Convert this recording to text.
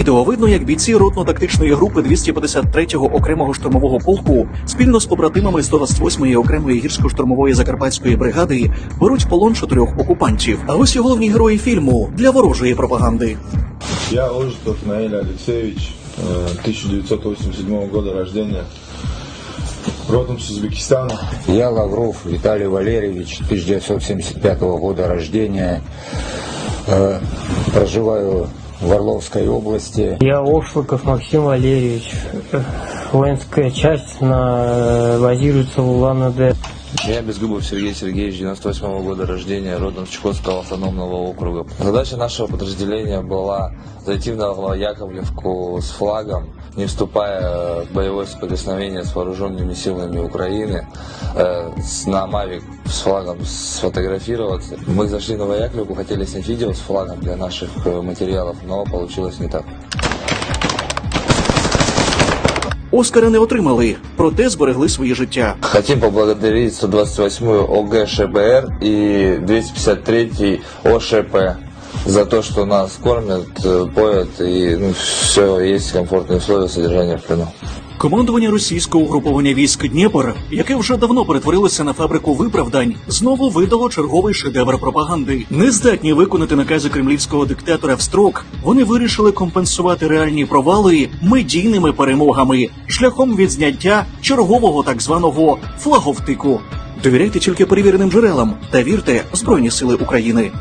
Відео видно, як бійці ротно-тактичної групи 253-го окремого штурмового полку спільно з побратимами 128-ї окремої гірсько-штурмової закарпатської бригади беруть в полон чотирьох окупантів. А ось і головні герої фільму для ворожої пропаганди. Я Ожитов Наиль Алексеевич, э, 1987 года рождения, родом с Узбекистана. Я Лавров Виталий Валерьевич, 1975 года рождения. Э, Проживаю в Орловской области. Я Ошлыков Максим Валерьевич. Э, Воинская часть на, э, базируется в Улан-Удэ. Я Безгубов Сергей Сергеевич, 98 года рождения, родом с Чукотского автономного округа. Задача нашего подразделения была зайти в Новояковлевку с флагом, не вступая в боевое соприкосновение с вооруженными силами Украины, э, с- на Мавик с флагом сфотографироваться. Мы зашли в Новояковлевку, хотели снять видео с флагом для наших э, материалов, но получилось не так. Оскара не отримали, проте зберегли свої життя. Хотим поблагодарить 128-ю ОГ ШБР и 253-й ОШП за то, что нас кормят, э, поят и ну, все есть комфортные условия содержания в плену. Командування російського угруповання військ Дніпр, яке вже давно перетворилося на фабрику виправдань, знову видало черговий шедевр пропаганди. Не здатні виконати накази кремлівського диктатора в строк. Вони вирішили компенсувати реальні провали медійними перемогами шляхом відзняття чергового так званого флаговтику. Довіряйте тільки перевіреним джерелам та вірте Збройні Сили України.